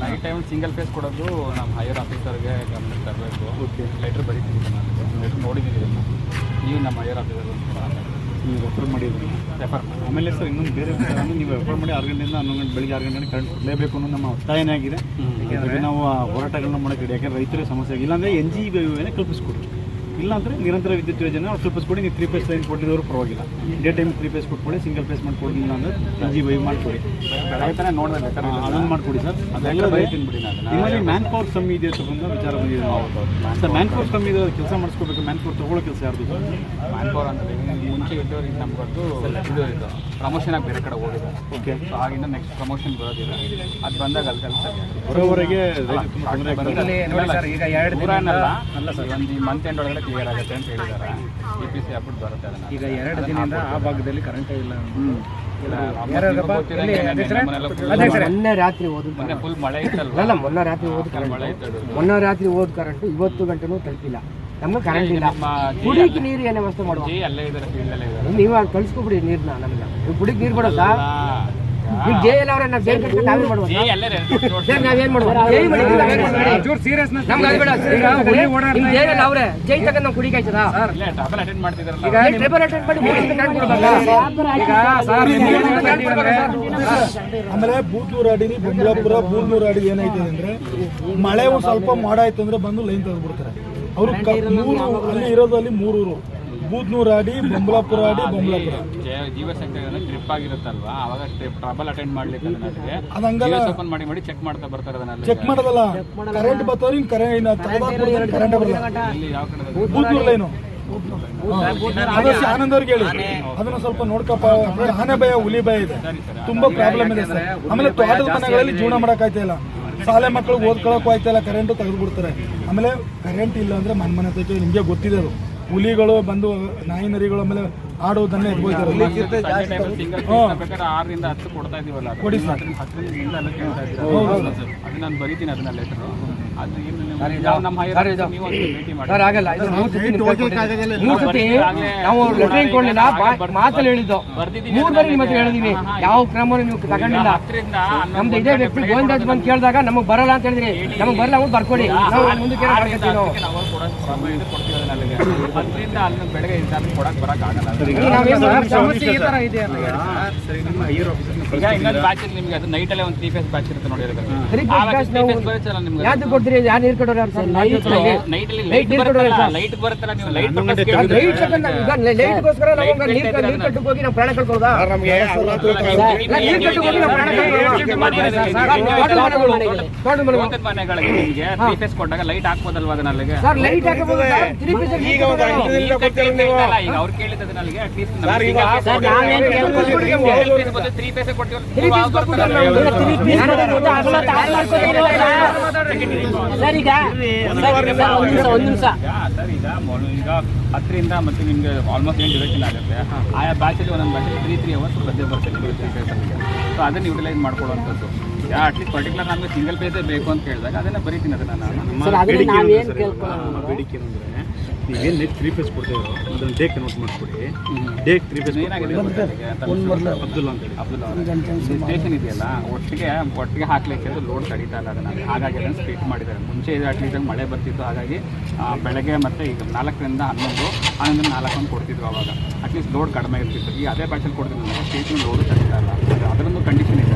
Night time single phase ಕೊಡೋದು ನಮ್ಮ higher ಆಫೀಸರ್ಗೆ ಗಮನಕ್ಕೆ ತರಬೇಕು. ಲೆಟ್ರ್ ಬರೀತೀನಿ ನಾನು ಲೆಟ್ರ್ ನೋಡಿದ್ದೀನಿ ಇದನ್ನು. ನೀವು ನಮ್ಮ ಹೈಯರ್ ಆಫೀಸರ್ ನೀವು ರೆಫರ್ ಮಾಡಿದ್ರಿ ರೆಫರ್ ಆಮೇಲೆ ಸರ್ ಇನ್ನೊಂದು ಬೇರೆ ನೀವು ರೆಫರ್ ಮಾಡಿ ಆರು ಗಂಟೆಯಿಂದ ಹನ್ನೊಂದು ಗಂಟೆ ಬೆಳಿಗ್ಗೆ ಆರು ಗಂಟೆ ಕರೆಂಟ್ ಕೊಡಲೇಬೇಕು ಅನ್ನೋ ನಮ್ಮ ಒತ್ತಾಯನೇ ಆಗಿದೆ. ಯಾಕೆಂದರೆ ನಾವು ಹೋರಾಟಗಳನ್ನ ಮಾಡೋಕ್ಕೆ ಯಾಕಂದ್ರೆ ರೈತರ ಸಮಸ್ಯೆ ಆಗಿಲ್ಲ. ಅಂದರೆ ಎನ್ ಜಿ ಬಿ ಕಲ್ಪಿಸ್ಕೊಡಿ. ಇಲ್ಲಾಂದರೆ ನಿರಂತರ ವಿದ್ಯುತ್ ಯೋಜನೆ ಅವ್ರು ಕಲ್ಪಿಸ್ಕೊಡಿ ನೀವು ತ್ರೀ ಫೇಸ್ ಲೈನ್ ಕೊಟ್ಟಿದ್ರು ಪರವಾಗಿಲ್ಲ. ಡೇ ಟೈಮ್ ತ್ರೀ ಫೇಸ್ ಕೊಟ್ಕೊಳ್ಳಿ ಸಿಂಗಲ್ ಫೇಸ್ ಮಾಡ್ಕೊಡಿಲ್ಲ ಅಂದರೆ ಎನ್ ಜಿ ವೈ ಮಾಡ್ಕೊಡಿ. ಬೆಳಗ್ಗೆ ತಾನೇ ನೋಡಿದೆ ಲೆಟರ್ ಅದನ್ನು ಮಾಡಿಕೊಡಿ ಸರ್. ಅದೆಲ್ಲ ಅದೆಲ್ಲ ಬರೀತೀನಿ ಬಿಡಿ ನಾನು. ನಿಮ್ಮಲ್ಲಿ ಮ್ಯಾನ್ ಪವರ್ ಕಮ್ಮಿ ಇದೆ ಬಂದ ವಿಚಾರ ಬಂದಿದೆ. ಸರ್ ಮ್ಯಾನ್ ಪವರ್ ಕಮ್ಮಿ. ಇದೆ ಕೆಲಸ ಮಾಡಿಸ್ಕೋಬೇಕು. ಮ್ಯಾನ್ ಪವರ್ ತಗೊಳ್ಳೋ ಕೆಲಸ ಯಾರ್ದು? ಸರ್ ಮ್ಯಾನ್ ಪವರ್ ಅಂತ ಮುಂಚೆ ನಮ್ಗೆ ಅದು ಇದು ಇದು ಪ್ರಮೋಷನ್ ಆಗಿ ಬೇರೆ ಕಡೆ ಹೋಗಿದೆ. ಓಕೆ ಸೊ ಆಗಿಂದ ನೆಕ್ಸ್ಟ್ ಪ್ರಮೋಷನ್ ಬರೋದಿಲ್ಲ ಅದು ಬಂದಾಗ ಅಲ್ಲಿ ಕೆಲಸ ಬರೋವರೆಗೆ ನೋಡಿ ಸರ್ ಈಗ ಎರಡು ದಿನ ಅಲ್ಲ ಸರ್. ಒಂದು ಮಂತ್ ಎಂಡ್ ಒಳಗಡೆ ಕ್ಲಿಯರ್ ಆಗುತ್ತೆ ಅಂತ ಹೇಳಿದ್ದಾರೆ ಇ ಪಿ ಸಿ ಹಾಕ್ಬಿಟ್ಟು ಬರುತ್ತೆ ಅದನ್ನ ಈಗ ಎರಡು ದಿನದಿಂದ ಆ ಭಾಗದಲ್ಲಿ ಕರೆಂಟೇ ಇಲ್ಲ? ಮೊನ್ನೆ ರಾತ್ರಿ ಹೋದ ಮೊನ್ನೆ ಫುಲ್ ಮಳೆ ಅಲ್ಲ ಮೊನ್ನೆ ರಾತ್ರಿ ಓದ್ ಕರೆಂಟ್ ಮೊನ್ನೆ ರಾತ್ರಿ ಓದ್ ಕರೆಂಟ್ ಇವತ್ತು ಗಂಟೆನೂ ತಲುಪಿಲ್ಲ ನಮ್ಗೆ ಕರೆಂಟ್ ಇಲ್ಲ ಕುಡಿಯಕ್ಕೆ ನೀರು ಏನೇ ವ್ಯವಸ್ಥೆ ಮಾಡುವ ಅಲ್ಲೇ ಇದ್ದಾರೆ ಫೀಲ್ಡ್ ಇದ್ದಾರೆ ನೀವು ಕಳ್ಸ್ಕೊಬಿಡಿ ನೀರ್ನ ನಮ್ಗೆ ನೀವು ಕುಡಿಕ್ ನೀರು ಕೊಡೋದಾ ಜೆ ಅವ್ರೆ ನಾವು ಜೈ ಕಟ್ಕೊಂಡು ನಾವೇನ್ ಮಾಡುವ ಜಿ ಅಲ್ಲೇ ಸರ್ ನಾವೇನ್ ಮಾಡುವ ಜೈ ಮಾಡಿ ನಾವೇನ್ ಮಾಡ್ಬೇಡಿ. ಚೂರು ಸೀರಿಯಸ್ನೆಸ್ ನಮ್ಗೆ ಅದು ಬೇಡ ಈಗ ಹುಲಿ ಓಡಾಡ್ತಾ ನಿಮ್ ಜೈ ಎಲ್ಲ ಅವ್ರೆ ಜೈ ತಗೊಂಡ್ ನಾವು ಈಗ ಟ್ರಿಬಲ್ ಅಟೆಂಡ್ ಮಾಡಿ ಮೂರು ಆಮೇಲೆ ಬೂದ್ನೂರು ಅಡಿನಿ ಬಂಗ್ಲಾಪುರ ಬೂದ್ನೂರು ಅಡಿ ಏನೈತೆ ಅಂದ್ರೆ ಮಳೆ ಸ್ವಲ್ಪ ಮಾಡ ಆಯ್ತು ಅಂದ್ರೆ ಬಂದು ಲೈನ್ ತೆಗೆದ್ಬಿಡ್ತಾರೆ. ಅವರು ಮೂರು ಅಲ್ಲಿ ಇರೋದು ಅಲ್ಲಿ ಮೂರೂರು. ಬೂದ್ನೂರು ಆಡಿ ಬೊಂಬಲಾಪುರ ಆಡಿ ಬೊಂಬಲಾಪುರ ಟ್ರಿಪ್ ಆಗಿರುತ್ತಲ್ವಾ? ಅವಾಗ ಟ್ರಿಪ್ ಟ್ರಬಲ್ ಅಟೆಂಡ್ ಮಾಡ್ಲಿಕ್ಕೆ ಅದನ್ನಲ್ಲಿ ಅದು ಹಂಗಲ್ಲ. ಓಪನ್ ಮಾಡಿ ಮಾಡಿ ಚೆಕ್ ಮಾಡ್ತಾ ಬರ್ತಾರೆ ಚೆಕ್ ಮಾಡೋದಲ್ಲ. ಕರೆಂಟ್ ಬರ್ತಾವ್ರಿ ಇನ್ನು ಕರೆಂಟ್ ಇನ್ನು ತೆಗೆದಾಕ್ಬಿಡ್ತಾರೆ ಕರೆಂಟ್ ಬರಲ್ಲ ಇಲ್ಲಿ ಯಾವ ಕಡೆ ಬೂದ್ನೂರು ಲೈನು ಆದರ್ಶ ಆನಂದ್ ಅವ್ರಿಗೆ ಹೇಳಿ. ಅದನ್ನ ಸ್ವಲ್ಪ ನೋಡ್ಕಪ್ಪ. ಆನೆ ಭಯ ಹುಲಿ ಭಯ ಇದೆ. ತುಂಬಾ ಪ್ರಾಬ್ಲಮ್ ಇದೆ ಸರ್. ಆಮೇಲೆ ತೋಟದ ಮನೆಗಳಲ್ಲಿ ಜೀವನ ಮಾಡಕ್ ಇಲ್ಲ. ಶಾಲೆ ಮಕ್ಕಳು ಓದ್ಕೊಳಕ್ಕೂ ಇಲ್ಲ ಕರೆಂಟ್ ತೆಗೆದು ಬಿಡ್ತಾರೆ ಆಮೇಲೆ ಕರೆಂಟ್ ಇಲ್ಲ ಅಂದ್ರೆ ಮನೆ ಮನೆ ನಿಮ್ಗೆ ಗೊತ್ತಿದೆ ಅದು. ಹುಲಿಗಳು ಬಂದು ನಾಯಿ ನರಿಗಳು ಆಮೇಲೆ ಆರರಿಂದ ಹತ್ತು ಕೊಡ್ತಾ ಇದೀವಲ್ಲ. ಕೊಡಿ ಸರ್. ಅದು ನಾನು ಬರೀತೀನಿ ಅದನ್ನ ಲೆಟರ್ ಅದು ಏನು ನಾವು ಮಾತಲ್ಲಿ ಹೇಳಿದ್ದು. ಮೂರು ಬಾರಿ ನಿಮ್ಮ ಹತ್ರ ಹೇಳಿದೀವಿ. ಯಾವ ಕ್ರಮ ನೀವು ತಗೊಂಡಿಲ್ಲ. ನಮ್ದು ಇದೇ ವ್ಯಕ್ತಿ ಗೋವಿಂದಾಜ್ ಬಂದು ಕೇಳಿದಾಗ ನಮಗೆ ಬರಲ್ಲ ಅಂತ ಹೇಳಿದ್ರಿ. ನಮಗೆ ಬರಲ್ಲ ಅವ್ರು ಬರ್ಕೊಡಿ ನಾವು ಮುಂದಕ್ಕೆ ಅದರಿಂದ ಅಲ್ಲಿ ಬೆಳಗ್ಗೆ ಇಂದ ಕೊಡಕ್ಕೆ ಬರೋಕ್ಕಾಗಲ್ಲ ಈಗ ನಾವೇನ್ ಸಮಸ್ಯೆ ಈ ತರ ಇದೆ ಅಂತ ಸರಿ. ನಿಮ್ಮ ಹೈಯರ್ ಆಫೀಸರ್ನ ಈಗ ಇನ್ನೊಂದು ಬ್ಯಾಚ್ ನಿಮ್ಗೆ ಅದು ನೈಟ್ ಅಲ್ಲೇ ಒಂದು ತ್ರೀ ಫೇಸ್ ಬ್ಯಾಚ್ ಇರುತ್ತೆ ನೋಡಿ ಯಾವ್ದು ಕೊಡ್ತೀರಿ? ಯಾರು ನೀರು ಕೊಡೋರು ಯಾರು ಸರ್? ನೈಟ್ ಅಲ್ಲಿ ಲೈಟ್ ನೀರು ಬರುತ್ತಲ್ಲ ಲೈಟ್ ಬರುತ್ತಲ್ಲ ನೀವು ಲೈಟ್ ಲೈಟ್ಗೋಸ್ಕರ ನಾವು ಹಂಗ ನೀರು ನೀರು ಕಟ್ಟಕ್ಕೆ ಹೋಗಿ ನಾವು ಪ್ರಾಣ ಕಳ್ಕೊಳ್ಳೋದಾ ನೀರು ಕಟ್ಟಕ್ಕೆ ಹೋಗಿ ನಾವು ಪ್ರಾಣ ಕಳ್ಕೊಳ್ಳೋದಾ ಮನೆಗಳಿಗೆ ನಿಮ್ಗೆ ತ್ರೀ ಫೇಸ್ ಕೊಟ್ಟಾಗ ಲೈಟ್ ಹಾಕ್ಬೋದಲ್ವಾ ಅದನ್ನ ಸರ್ ಲೈಟ್ ಹಾಕಬಹುದು ತ್ರೀ ಈಗ ಅವ್ರು ಕೇಳಿದ ಅದನ್ನ ಅಲ್ಲಿಗೆ ಅಟ್ಲೀಸ್ಟ್ ತ್ರೀ ಫೇಸ್ ಈಗ ಒಂದು ನಿಮಿಷ ಸರ್ ಈಗ ಮೊದಲು ಈಗ ಹತ್ತರಿಂದ ಮತ್ತೆ ನಿಮಗೆ ಆಲ್ಮೋಸ್ಟ್ ಏನು ಡ್ಯೂರೇಷನ್ ಆಗುತ್ತೆ. ಆಯಾ ಬ್ಯಾಚಲ್ಲಿ ಒಂದೊಂದು ಬ್ಯಾಚಲ್ಲಿ ತ್ರೀ ತ್ರೀ ಅವರ್ಸ್ ಬಂದೇ ಬರ್ತದೆ ಸೊ ಅದನ್ನು ಯುಟಿಲೈಸ್ ಮಾಡ್ಕೊಳ್ಳುವಂಥದ್ದು. ಅಟ್ಲೀಸ್ಟ್ ಪರ್ಟಿಕ್ಯುಲರ್ ನಮಗೆ ಸಿಂಗಲ್ ಪೇಜೇ ಬೇಕು ಅಂತ ಕೇಳಿದಾಗ ಅದನ್ನು ಬರೀತೀನಿ ಅದನ್ನು ನಾನು. ಬೇಡಿಕೆ ಏನು ನೀವೇನು ನೆಟ್ ತ್ರೀ ಫೇಸ್ ಕೊಡ್ತೀರೋ ಅದನ್ನು ಡೇ ಕನ್ವರ್ಟ್ ಮಾಡಿಕೊಡಿ. ಡೇ ತ್ರೀ ಫೇಸ್ ಏನಾಗಿದೆ ಅಬ್ದುಲ್ಲಾ ಅಂತ ಹೇಳಿ. ಅಬ್ದುಲ್ಲಾ ಇದೆಯಲ್ಲ ಒಟ್ಟಿಗೆ ಒಟ್ಟಿಗೆ ಹಾಕ್ಲಿಕ್ಕೆ ಲೋಡ್ ಕಡಿತಾ ಇಲ್ಲ ಅದನ್ನ. ಹಾಗಾಗಿ ಅದನ್ನು ಸ್ಪೀಟ್ ಮಾಡಿದ್ದಾರೆ. ಮುಂಚೆ ಇದು ಅಟ್ಲೀಸ್ಟ್ ಮಳೆ ಬರ್ತಿತ್ತು. ಹಾಗಾಗಿ ಬೆಳಗ್ಗೆ ಮತ್ತೆ ಈಗ ನಾಲ್ಕರಿಂದ ಹನ್ನೊಂದು ಹನ್ನೊಂದು ನಾಲ್ಕು ಅಂತ ಕೊಡ್ತಿದ್ರು ಅವಾಗ. ಅಟ್ಲೀಸ್ಟ್ ಲೋಡ್ ಕಡಿಮೆ ಇರ್ತಿತ್ತು. ಈ ಅದೇ ಬ್ಯಾಚಲ್ಲಿ ಕೊಡ್ತಿದ್ರು ಸ್ಟೇಷನ್ ಲೋಡ್ ಕಡಿತಾ ಇಲ್ಲ. ಅದು ಅದರೊಂದು ಕಂಡೀಷನ್ ಇದೆ.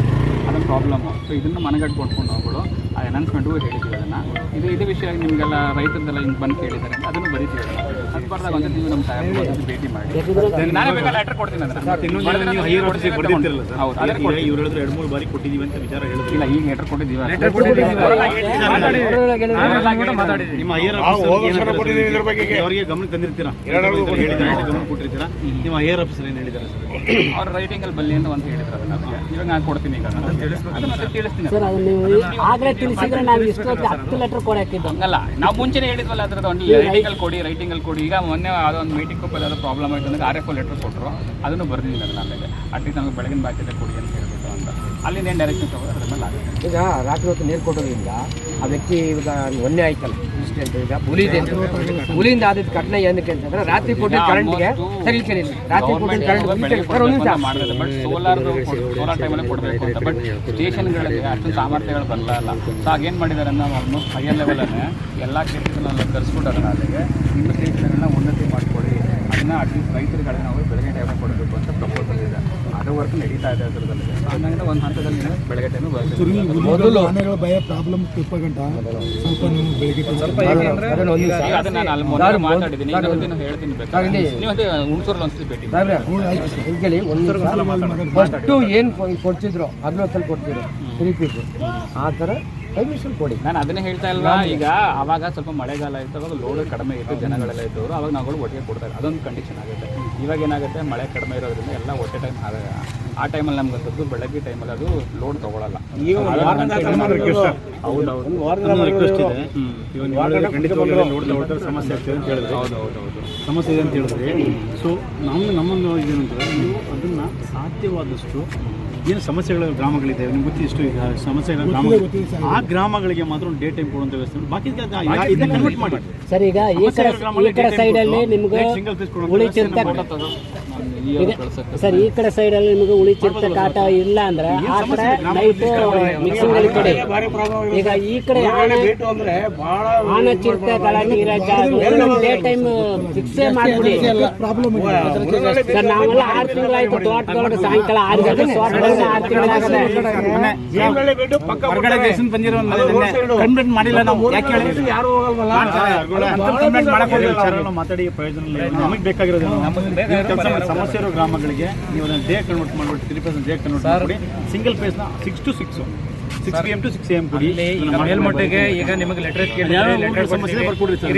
ಅದೊಂದು ಪ್ರಾಬ್ಲಮ್ಮು ಸೊ ಇದನ್ನು ಮನಗಟ್ಕೊಂಡ್ಕೊಂಡು ಹೋಗ್ಬೋದು ಆ ಅನೌನ್ಸ್ಮೆಂಟ್ಗೂ ಹೇಳಿದ್ದೀವಿ ಅದನ್ನು. ಇದು, ಇದೇ ವಿಷಯ ನಿಮಗೆಲ್ಲ ರೈತರದ್ದೆಲ್ಲ ಹಿಂಗೆ ಬಂದು ಕೇಳಿದ್ದಾರೆ ಅದನ್ನು ಬರೀತೀವಿ. ಬರ್ದಾಗ ಒಂದ್ಸತಿ ನೀವು ನಮ್ಮ ಸಾಹೇಬ್ರು ಭೇಟಿ ಮಾಡಿ. Then ನಾನೇ ಬೇಕಾದ್ರೆ ಲೆಟರ್ ಕೊಡ್ತೀನಿ ಅಂದ್ರೆ ಮತ್ತೆ ಇನ್ನೊಂದು ನೀವು ಹೈಯರ್ ಆಫೀಸಿಗೆ ಬರ್ದಿರ್ತಿರಲ್ಲ ಸರ್. ಈಗ ಇವ್ರು ಹೇಳಿದ್ರು ಎರಡು ಮೂರು ಬಾರಿ ಕೊಟ್ಟಿದ್ದೀವಿ ಅಂತ ವಿಚಾರ ಹೇಳಿದ್ರು. ಇಲ್ಲ ಈಗ ಲೆಟರ್ ಕೊಟ್ಟಿದ್ದೀವಿ. ನಿಮ್ಮ ಹೈಯರ್ ಅವರಿಗೆ ಗಮನ ತಂದಿರ್ತೀರಾ? ಗಮನ ಕೊಟ್ಟಿರ್ತೀರಾ? ನಿಮ್ಮ ಏರ್ ಆಫೀಸರ್ ಏನು ಹೇಳಿದ್ದಾರೆ ಸರ್? ಅವ್ರ ರೈಟಿಂಗ್ ಅಲ್ಲಿ ಬಲ್ಲಿ ಅಂತ ಒಂದು ಹೇಳಿದ್ರು ಅದನ್ನ ಇವಾಗ ನಾನು ಕೊಡ್ತೀನಿ ಈಗ ತಿಳಿಸಿದ್ರೆ ನಾವು ಇಷ್ಟೊತ್ತು ಹತ್ತು ಲೆಟರ್ ನಾವು ಮುಂಚೆನೇ ಹೇಳಿದ್ವಲ್ಲ ಅದ್ರದ್ದು ಒಂದು ರೈಟಿಂಗ್ ಅಲ್ಲಿ ಕೊಡಿ ರೈಟಿಂಗ್ ಅಲ್ಲಿ ಕೊಡಿ. ಈಗ ಮೊನ್ನೆ ಅದೊಂದು ಮೀಟಿಂಗ್ ಕೊಪ್ಪಲ್ಲಿ ಅದು ಪ್ರಾಬ್ಲಮ್ ಆಯ್ತು ಅಂದರೆ ಆರ್ ಎಫ್ ಲೆಟ್ರ್ ಕೊಟ್ಟರು ಅದನ್ನು ಬರ್ದಿಲ್ಲ ಅದನ್ನ ಆಮೇಲೆ ಅಟ್ಲೀಸ್ಟ್ ನಮಗೆ ಬೆಳಗಿನ ಬಾಕಿದೆ ಕೊಡಿ ಅಂತ ಹೇಳ್ಬಿಟ್ಟು ಅಂತ. ಅಲ್ಲಿಂದ ಏನು ಡೈರೆಕ್ಷನ್ ತಗೋದು ಅದ್ರ ಈಗ ರಾತ್ರಿ ಹೊತ್ತು ನೀರು ಕೊಟ್ಟೋದ್ರಿಂದ ಆ ವ್ಯಕ್ತಿ ಇವಾಗ ಒಂದೇ ಆಯ್ತಲ್ಲ. ಇನ್ಸಿಡೆಂಟ್ ಈಗ ಹುಲಿದೆ. ಹುಲಿಯಿಂದ ಆದಿದ್ದ ಘಟನೆ ಏನಕ್ಕೆ ಅಂತಂದ್ರೆ ರಾತ್ರಿ ಕೊಟ್ಟಿದ್ದ ಕರೆಂಟ್ಗೆ ಸರಿ ಕೇಳಿ. ರಾತ್ರಿ ಕೊಟ್ಟಿದ್ದ ಕರೆಂಟ್ ಬಟ್ ಸೋಲಾರ್ ಸೋಲಾರ್ ಟೈಮಲ್ಲಿ ಕೊಡಬೇಕು ಅಂತ. ಬಟ್ ಸ್ಟೇಷನ್ಗಳಿಗೆ ಅಷ್ಟೊಂದು ಸಾಮರ್ಥ್ಯಗಳು ಬರಲ್ಲ ಸೊ ಆಗೇನು ಮಾಡಿದ್ದಾರೆ ನಾವು ಆಲ್ಮೋಸ್ಟ್ ಹೈಯರ್ ಲೆವೆಲನ್ನೇ ಎಲ್ಲ ಕ್ಷೇತ್ರಗಳನ್ನ ಕರೆಸ್ಬಿಟ್ಟು ಅದನ್ನ ಅಲ್ಲಿಗೆ ನಿಮ್ಮ ಕ್ಷೇತ್ರಗಳನ್ನ ಉನ್ನತಿ ಮಾಡಿಕೊಡಿ ಅದನ್ನ ಅಟ್ಲೀಸ್ಟ್ ರೈತರುಗಳನ್ನ ನಾವು ಬೆಳಗ್ಗೆ ಟೈಮ್ ಕೊಡಬೇಕು ಅಂತ ಪ್ರಪೋಸಲ್ ಇದೆ. ಅದು ವರ್ಕ್ ನಡೀತಾ ಇದೆ ಅದರದಲ್ಲಿ. ಒಂದು ಹಂತದಲ್ಲಿ ನೀವು ಬೆಳಗ್ಗೆ ಟೈಮ್ ಬರ್ತೀವಿ ಮೊದಲು ಆನೆಗಳ ಭಯ ಪ್ರಾಬ್ಲಮ್ ತಿಪ್ಪ ಗಂಟ ಸ್ವಲ್ಪ ನೀವು ಬೆಳಿಗ್ಗೆ ಸ್ವಲ್ಪ ಅದನ್ನ ಒಂದು ನಿಮಿಷ ನಾನು ಅಲ್ಲಿ ಮೊದಲು ಮಾತಾಡಿದ್ದೀನಿ ಈಗ ಒಂದಿನ ಹೇಳ್ತೀನಿ ಬೇಕಾದ್ರೆ. ನೀವು ಅದೇ ಹುಣಸೂರಲ್ಲಿ ಒಂದ್ಸತಿ ಭೇಟಿ ಮಾಡಿ. ಸಾಹೇಬ್ರೆ, ಇಲ್ಲಿ ಕೇಳಿ ಒಂದು ಫಸ್ಟು ಏನು ಕೊಡ್ತಿದ್ರು? ಅದನ್ನ ಹೊತ್ತಲ್ಲಿ ಕೊಡ್ತಿದ್ರು. ತ್ರೀ ಪೀಸ್ ಆ ಥರ ಕೊಡಿ. ನಾನು ಅದನ್ನೇ ಹೇಳ್ತಾ ಇಲ್ಲ ಈಗ ಆವಾಗ ಸ್ವಲ್ಪ ಮಳೆಗಾಲ ಇತ್ತು ಅವಾಗ ಲೋಡ್ ಕಡಿಮೆ ಇತ್ತು ಜನಗಳೆಲ್ಲ ಇದ್ದವರು ಅವಾಗ ನಾವುಗಳು ಒಟ್ಟಿಗೆ ಕೊಡ್ತಾರೆ ಅದೊಂದು ಕಂಡೀಷನ್ ಆಗುತ್ತೆ. ಇವಾಗ ಏನಾಗುತ್ತೆ ಮಳೆ ಕಡಿಮೆ ಇರೋದ್ರಿಂದ ಎಲ್ಲ ಒಟ್ಟೆ ಟೈಮ್ ಆ ಟೈಮಲ್ಲಿ ನಮ್ಗೆ ಅಂತದ್ದು ಬೆಳಗ್ಗೆ ಟೈಮಲ್ಲಿ ಅದು ಲೋಡ್ ತಗೊಳ್ಳಲ್ಲ ನೋಡ್ತಾ ಸಮಸ್ಯೆ ಆಗ್ತದೆ ಅಂತ ಹೇಳಿದ್ರೆ. ಸಮಸ್ಯೆ ಇದೆ ಅಂತ ಹೇಳಿದ್ರೆ ಸೊ ನಮ್ಮ ನಮ್ಮೊಂದು ಏನಂದ್ರೆ ನೀವು ಅದನ್ನ ಸಾಧ್ಯವಾದಷ್ಟು ಏನು ಸಮಸ್ಯೆಗಳ ಗ್ರಾಮಗಳಿದೆ ನಿಮ್ಗೆ ಗೊತ್ತಿ ಇಷ್ಟು ಈಗ ಸಮಸ್ಯೆಗಳ ಗ್ರಾಮಗಳು? ಆ ಗ್ರಾಮಗಳಿಗೆ ಮಾತ್ರ ಒಂದು ಡೇ ಟೈಮ್ ಕೊಡುವಂತ ವ್ಯವಸ್ಥೆ ಮಾಡಿ. ಬಾಕಿ ಇದನ್ನ ಕನ್ವರ್ಟ್ ಮಾಡಿ. ಸರ್ ಈಗ ಈ ಕಡೆ ಈ ಕಡೆ ಸೈಡಲ್ಲಿ ನಿಮ್ಗೆ ಸಿಂಗಲ್ ಪೀಸ್ ಕೊಡುವಂಥ ಉಳಿತಿರ್ತ ನಾನು ಈ ಕಳ್ಸಕ್ಕೆ ಸರ್ ಈ ಕಡೆ ಸೈಡಲ್ಲಿ ನಿಮಗೆ ಉಳಿತಿರ್ತ ಕಾಟ ಇಲ್ಲ ಅಂದ್ರೆ ಆ ಕಡೆ ನೈಟ್ ಮಿಕ್ಸಿಂಗ್ ಅಲ್ಲಿ ಕಡೆ ಈಗ ಈ ಕಡೆ ಆನೆ ಚಿರತೆ ಕಳ ಡೇ ಟೈಮ್ ಫಿಕ್ಸೇ ಮಾಡ್ಬಿಡಿ. ಸರ್ ನಾವೆಲ್ಲ ಆರು ತಿಂಗಳಾಯ್ತು ತೋಟದೊಳಗೆ ಸಾಯಂಕಾಲ ಆರು ಗಂಟೆ ತೋಟದೊಳಗೆ ಆರು ಕಂಪ್ಲೇಂಟ್ ಮಾಡಿಲ್ಲ ನಾವು. ಯಾಕೆ ಹೇಳಿ ಕಂಪ್ಲೇಂಟ್ ಮಾಡಕ್ ಹೋಗಿಲ್ಲ ಸರ್ ನಾವು ಮಾತಾಡಿ ಪ್ರಯೋಜನ ನಮಗೆ ಬೇಕಾಗಿರೋದು. ಸಮಸ್ಯೆ ಇರೋ ಗ್ರಾಮಗಳಿಗೆ ನೀವು ಅದನ್ನು ಡೇ ಕನ್ವರ್ಟ್ ಮಾಡ್ಬಿಟ್ಟು ತ್ರೀ ಪರ್ಸೆಂಟ್ ಡೇ ಕನ್ವರ್ಟ್ ಮಾಡಿ single ಪೇಸ್ನ six to six six P M to six M ಕೊಡಿ. ಮೇಲ್ಮಟ್ಟಿಗೆ ಈಗ ನಿಮಗೆ ಲೆಟರ್ ಲೆಟರ್ ಸಮಸ್ಯೆ ಬರ್ಕೊಡ್ರಿ ಸರ್?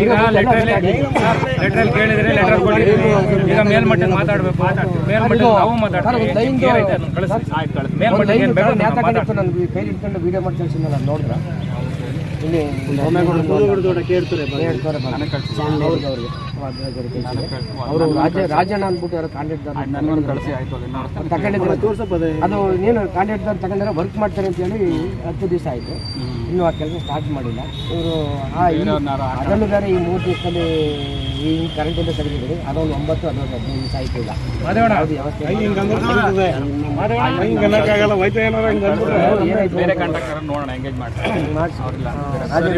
ಈಗ ಲೆಟರ್ ಲೆಟರ್ ಕೇಳಿದ್ರೆ ಲೆಟರ್ ಕೊಡಿ ಈಗ ಮೇಲ್ಮಟ್ಟಕ್ಕೆ ಮಾತಾಡಬೇಕು. ಮೇಲ್ಮಟ್ಟಕ್ಕೆ ನಾವು ಮಾತಾಡ್ತೀವಿ. ಕಳಿಸಿ. ಆಯ್ತು ಕಳಿಸಿ. ಮೇಲ್ಮಟ್ಟಕ್ಕೆ ಏನು ಮಾತಾಡ್ತೀವಿ. ನನ್ನ ಕೈ ಹಿಡ್ಕೊಂಡು ವಿಡಿಯೋ ಮಾಡಿ ಕಳ್ಸಿದ್ನಲ್ಲ ನಾನು ನೋಡಿದ್ರ? ಇಲ್ಲಿ ಅವರು ರಾಜ ರಾಜಣ್ಣ ಅಂದ್ಬಿಟ್ಟು ಯಾರೋ ನನಗೊಂದು ಕಳಿಸಿ ಆಯ್ತು ನೋಡ್ತೀನಿ. ತಗೊಂಡಿದ್ದಾರೆ ಅದು ಏನು ಕಾಂಟ್ರಾಕ್ಟ್ ತಗೊಂಡ್ರೆ ವರ್ಕ್ ಮಾಡ್ತಾರೆ ಅಂತ ಹೇಳಿ ಹತ್ತು ದಿವಸ ಆಯಿತು. ಇನ್ನೂ ಆ ಕೆಲಸ ಸ್ಟಾರ್ಟ್ ಮಾಡಿಲ್ಲ. ಇವರು ಆ ಈ- ಅದನ್ನು ಬೇರೆ ಈ ಮೂರು ದಿವಸದಲ್ಲಿ ಈ ಕರೆಂಟಿಂದ ತೆಗೆದಿದ್ದೀರಿ. ಅದೊಂದು ಒಂಬತ್ತು ಅದೊಂದು ಹದಿನೈದು ದಿವಸ ಆಯಿತು ಈಗ. ಯಾವ್ದು ವ್ಯವಸ್ಥೆ ಏನಾಯ್ತು ಬೇರೆ ಕಾಂಟ್ರಾಕ್ಟರ್ ನೋಡೋಣ ಎಂಗೇಜ್ ಮಾಡ್ತಾರೆ ಮಾಡ್ಸಿ.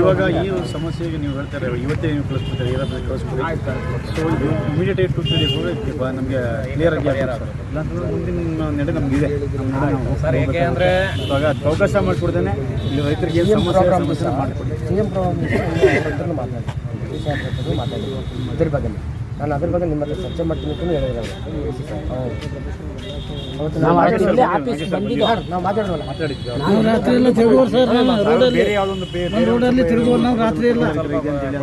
ಇವಾಗ ಈ ಸಮಸ್ಯೆಗೆ ನೀವು ಹೇಳ್ತಾರೆ ಇವತ್ತೇ ನೀವು ಕಳಿಸ್ಬಿಡ್ತಾರೆ ಸೊ ಇದು ಇಮಿಡಿಯೇಟ್ ಟು ತ್ರೀ ಡೇಸ್ ನಮಗೆ ಕ್ಲಿಯರ್ ಆಗಿ ಇಲ್ಲಾಂತಂದ್ರೆ ಮುಂದಿನ ನಡೆ ನಮ್ಗೆ ಇದೆ. ಸರ್ ಏಕೆ ಅಂದರೆ ಇವಾಗ ಅವಕಾಶ ಮಾಡಿಕೊಡ್ದೇನೆ ಇಲ್ಲಿ ರೈತರಿಗೆ ಏನು ಸಮಸ್ಯೆ ಇದೆ, ಸಮಸ್ಯೆ ಮಾಡಿಕೊಡಿ. ಮಾತಾಡಿ ಅದ್ರ ಬಗ್ಗೆ. ನಾನು ಅದ್ರ ಬಗ್ಗೆ ನಿಮ್ಮ ಹತ್ರ ಚರ್ಚೆ ಮಾಡ್ತೀನಿ ಅಂತ ಹೇಳಿದ್ರು ಅವ್ರು. ಅವತ್ತು ನಾವು ಇಲ್ಲೇ ಆಫೀಸ್ ಬಂದಿದ್ದು ನಾವು ಮಾತಾಡೋಣ ಮಾತಾಡಿದ್ವಿ ನಾವು ರಾತ್ರಿ ಎಲ್ಲ ತಿರುಗುವರು ಸರ್ ರೋಡಲ್ಲಿ ಬೇರೆ ಯಾವುದೊಂದು ಬೇರೆ ರೋಡಲ್ಲಿ ತಿರುಗುವರು ನಾವು ರಾತ್ರಿ ಎಲ್ಲ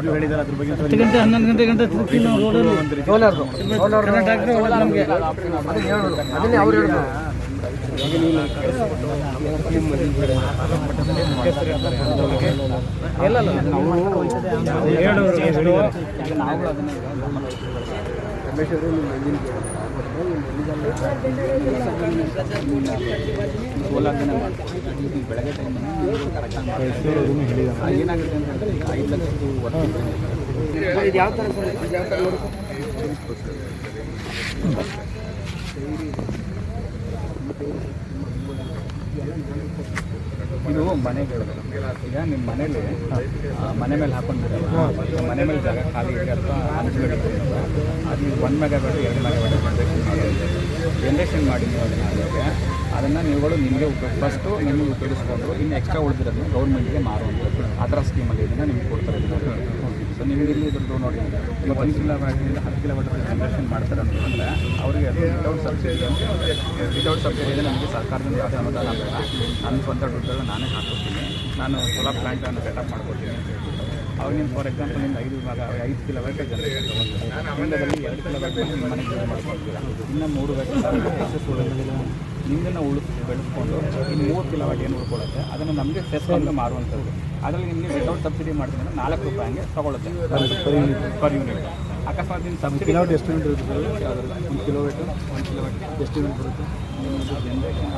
ಹೇಳಿದ್ದಾರೆ ಹತ್ತು ಗಂಟೆ ಹನ್ನೊಂದು ಗಂಟೆ ಗಂಟೆ ತಿರುಗ್ತೀವಿ ನಾವು ರೋಡಲ್ಲಿ ಸೋಲಾರ್ ಸೋಲಾರ್ ನಮಗೆ. ಅದನ್ನ ಹೇಳೋದು ಅದನ್ನೇ ಅವ್ರು ಈಗ ಬೆಳಗ್ಗೆ ಟೈಮಲ್ಲಿ ಕರೆಕ್ಟಾಗಿ ಏನಾಗುತ್ತೆ ಅಂತ ಹೇಳಿದ್ರೆ ಐದು ಲಕ್ಷದ್ದು ಯಾವ ಥರ ಸರ್ ಯಾವ ಥರ ಇದು ಮನೆಗಳು. ಈಗ ನಿಮ್ಮ ಮನೇಲಿ ಮನೆ ಮೇಲೆ ಹಾಕೊಂಡಿರಲ್ಲ ಮನೆ ಮೇಲೆ ಜಾಗ ಖಾಲಿ ಇದೆ ಅಥವಾ ಅದು ಒಂದು ಮೆಗಾಬೇಟು ಎರಡು ಮೆಗಾ ಬೇಡ ಜನ್ರೇಷನ್ ಮಾಡಿ. ನೀವು ಅದನ್ನ ಅದಕ್ಕೆ ಅದನ್ನು ನೀವುಗಳು ನಿಮಗೆ ಉಪಯೋಗ ಫಸ್ಟು ನಿಮಗೆ ಉಪಯೋಗಿಸ್ಕೊಂಡು ಇನ್ನು ಎಕ್ಸ್ಟ್ರಾ ಉಳಿದಿರೋದನ್ನ ಗೌರ್ಮೆಂಟ್ಗೆ ಮಾರುವಂಥದ್ದು. ಆ ಥರ ಸ್ಕೀಮಲ್ಲಿ ಇದನ್ನು ನಿಮ್ಗೆ ಕೊಡ್ತಾರೆ. ಸೊ ನಿಮಗೆ ಇಲ್ಲಿ ಇದ್ರದ್ದು ನೋಡಿ ಒಂದು ಕಿಲೋಮೀಟರ್ ಹತ್ತು ಕಿಲೋಮೀಟರ್ ಜನರೇಷನ್ ಮಾಡ್ತಾರೆ ಅಂತಂದರೆ, ಅವರಿಗೆ ವಿತೌಟ್ ಸಬ್ಸಿಡಿ ವಿತೌಟ್ ಸಬ್ಸಿಡಿ ಇದೆ ನಮಗೆ ಸರ್ಕಾರದಿಂದ ಯಾವುದೇ ಅನುದಾನ ಬೇಡ. ನನ್ನ ಸ್ವಂತ ದುಡ್ಡನ್ನು ನಾನೇ ಹಾಕ್ಕೊಡ್ತೀನಿ ನಾನು ಸೋಲಾರ್ ಪ್ಲಾಂಟನ್ನು ಸೆಟಪ್ ಮಾಡ್ಕೊಡ್ತೀನಿ ಅವ್ರು ನಿಮ್ಮ ಫಾರ್ ಎಕ್ಸಾಂಪಲ್ ನಿಮ್ದು ಐದು ಭಾಗ ಐದು ಕಿಲೋ ತೊಗೊಂಡು ಇಂಡದಲ್ಲಿ ಎರಡು ಕಿಲೋಮೀಟರ್ ನಿಮ್ಮ ಮನೆಗೆ ಯೂಸ್ ಮಾಡ್ಕೊಳ್ತೀರಾ ಇನ್ನು ಮೂರು ಎಕ್ಸಸ್ ನಿಮ್ಮನ್ನು ಉಳು ಬೆಳೆಸ್ಕೊಂಡು ಇನ್ನು ಮೂರು ಕಿಲೋ ಏನು ಉಳ್ಕೊಳ್ಳುತ್ತೆ ಅದನ್ನು ನಮಗೆ ಸೆಸ್ಕಾಮ್ಗೆ ಮಾರುವಂಥದ್ದು. ಅದರಲ್ಲಿ ನಿಮಗೆ ವಿತೌಟ್ ಸಬ್ಸಿಡಿ ಮಾಡ್ತೀನಿ ಅಂದರೆ ನಾಲ್ಕು ರೂಪಾಯಿ ಹಂಗೆ ತೊಗೊಳುತ್ತೆ. ಪರ್ ಯೂನಿಟ್ ಅಕಸ್ಮಾತ್ ನಿಮ್ಮ ಸಬ್ಸಿಡಿ ಕಿಲೋ ಎಷ್ಟು ಯೂನಿಟ್ ಇರುತ್ತೆ? ಒಂದು ಕಿಲೋಮೀಟರ್ ಒಂದು ಕಿಲೋಮೀಟರ್ ಎಷ್ಟು ಯೂನಿಟ್ ಬರುತ್ತೆ? ಜನರೇಷನ್